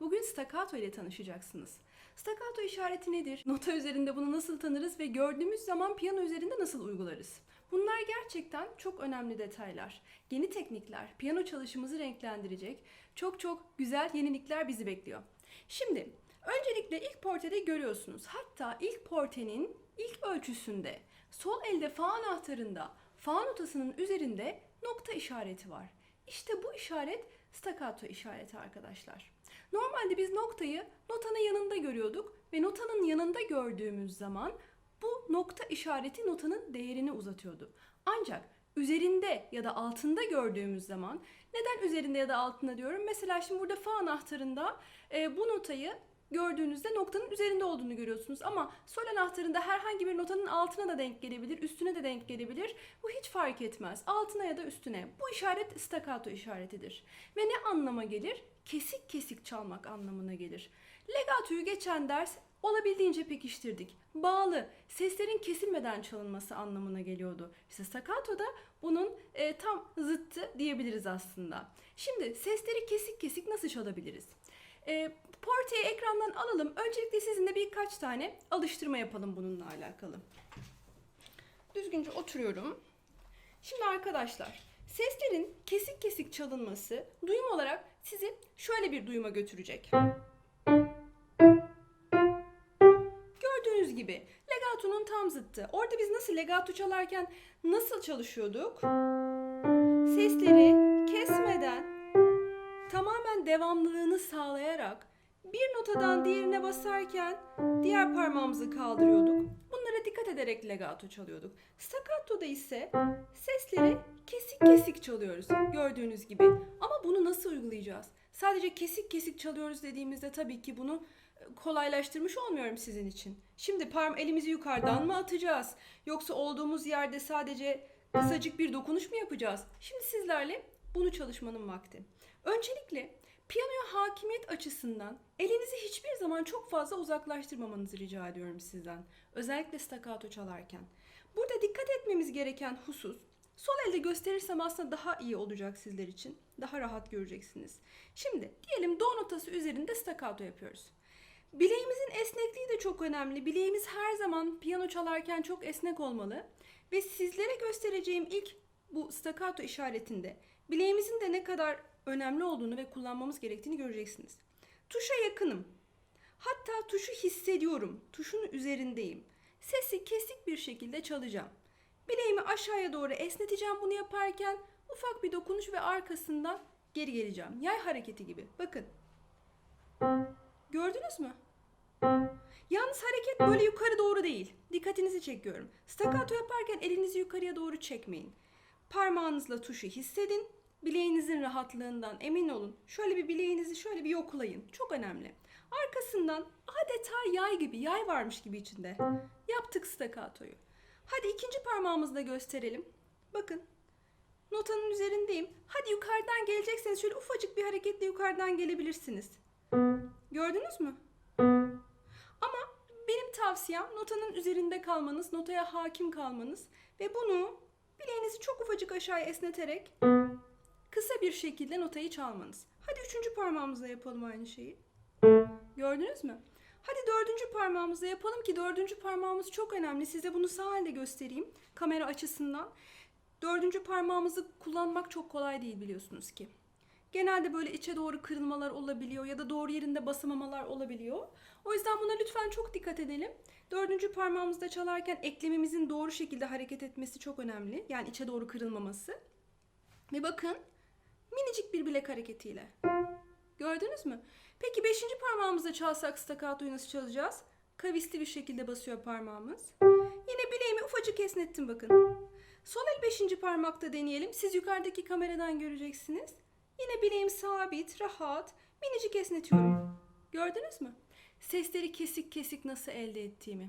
Bugün staccato ile tanışacaksınız. Staccato işareti nedir? Nota üzerinde bunu nasıl tanırız ve gördüğümüz zaman piyano üzerinde nasıl uygularız? Bunlar gerçekten çok önemli detaylar. Yeni teknikler, piyano çalışımızı renklendirecek çok çok güzel yenilikler bizi bekliyor. Şimdi öncelikle ilk portrede görüyorsunuz. Hatta ilk portrenin ilk ölçüsünde sol elde fa anahtarında fa notasının üzerinde nokta işareti var. İşte bu işaret staccato işareti arkadaşlar. Normalde biz noktayı notanın yanında görüyorduk ve notanın yanında gördüğümüz zaman bu nokta işareti notanın değerini uzatıyordu. Ancak üzerinde ya da altında gördüğümüz zaman neden üzerinde ya da altında diyorum? Mesela şimdi burada fa anahtarında e, bu notayı gördüğünüzde noktanın üzerinde olduğunu görüyorsunuz. Ama sol anahtarında herhangi bir notanın altına da denk gelebilir, üstüne de denk gelebilir. Bu hiç fark etmez. Altına ya da üstüne. Bu işaret staccato işaretidir. Ve ne anlama gelir? Kesik kesik çalmak anlamına gelir. Legatoyu geçen ders olabildiğince pekiştirdik. Bağlı, seslerin kesilmeden çalınması anlamına geliyordu. İşte staccato da bunun e, tam zıttı diyebiliriz aslında. Şimdi sesleri kesik kesik nasıl çalabiliriz? E, porteyi ekrandan alalım. Öncelikle sizinle birkaç tane alıştırma yapalım bununla alakalı. Düzgünce oturuyorum. Şimdi arkadaşlar, seslerin kesik kesik çalınması duyum olarak sizi şöyle bir duyuma götürecek. Gördüğünüz gibi legatonun tam zıttı. Orada biz nasıl legato çalarken nasıl çalışıyorduk? Sesleri kesmeden devamlılığını sağlayarak bir notadan diğerine basarken diğer parmağımızı kaldırıyorduk. Bunlara dikkat ederek legato çalıyorduk. Staccato'da ise sesleri kesik kesik çalıyoruz gördüğünüz gibi. Ama bunu nasıl uygulayacağız? Sadece kesik kesik çalıyoruz dediğimizde tabii ki bunu e, kolaylaştırmış olmuyorum sizin için. Şimdi parm elimizi yukarıdan mı atacağız? Yoksa olduğumuz yerde sadece kısacık bir dokunuş mu yapacağız? Şimdi sizlerle bunu çalışmanın vakti. Öncelikle piyanoya hakimiyet açısından elinizi hiçbir zaman çok fazla uzaklaştırmamanızı rica ediyorum sizden. Özellikle staccato çalarken. Burada dikkat etmemiz gereken husus sol elde gösterirsem aslında daha iyi olacak sizler için. Daha rahat göreceksiniz. Şimdi diyelim do notası üzerinde staccato yapıyoruz. Bileğimizin esnekliği de çok önemli. Bileğimiz her zaman piyano çalarken çok esnek olmalı. Ve sizlere göstereceğim ilk bu staccato işaretinde bileğimizin de ne kadar önemli olduğunu ve kullanmamız gerektiğini göreceksiniz. Tuşa yakınım. Hatta tuşu hissediyorum. Tuşun üzerindeyim. Sesi kesik bir şekilde çalacağım. Bileğimi aşağıya doğru esneteceğim bunu yaparken ufak bir dokunuş ve arkasından geri geleceğim. Yay hareketi gibi. Bakın. Gördünüz mü? Yalnız hareket böyle yukarı doğru değil. Dikkatinizi çekiyorum. Staccato yaparken elinizi yukarıya doğru çekmeyin. Parmağınızla tuşu hissedin. Bileğinizin rahatlığından emin olun. Şöyle bir bileğinizi şöyle bir yoklayın. Çok önemli. Arkasından adeta yay gibi, yay varmış gibi içinde. Yaptık staccatoyu. Hadi ikinci parmağımızla gösterelim. Bakın. Notanın üzerindeyim. Hadi yukarıdan gelecekseniz şöyle ufacık bir hareketle yukarıdan gelebilirsiniz. Gördünüz mü? Ama benim tavsiyem notanın üzerinde kalmanız, notaya hakim kalmanız ve bunu bileğinizi çok ufacık aşağıya esneterek kısa bir şekilde notayı çalmanız. Hadi üçüncü parmağımızla yapalım aynı şeyi. Gördünüz mü? Hadi dördüncü parmağımızla yapalım ki dördüncü parmağımız çok önemli. Size bunu sağ elde göstereyim kamera açısından. Dördüncü parmağımızı kullanmak çok kolay değil biliyorsunuz ki. Genelde böyle içe doğru kırılmalar olabiliyor ya da doğru yerinde basamamalar olabiliyor. O yüzden buna lütfen çok dikkat edelim. Dördüncü parmağımızda çalarken eklemimizin doğru şekilde hareket etmesi çok önemli. Yani içe doğru kırılmaması. Ve bakın minicik bir bilek hareketiyle. Gördünüz mü? Peki beşinci parmağımızda çalsak staccato'yu nasıl çalacağız? Kavisli bir şekilde basıyor parmağımız. Yine bileğimi ufacık esnettim bakın. Sol el beşinci parmakta deneyelim. Siz yukarıdaki kameradan göreceksiniz. Yine bileğim sabit, rahat, minicik esnetiyorum. Gördünüz mü? Sesleri kesik kesik nasıl elde ettiğimi.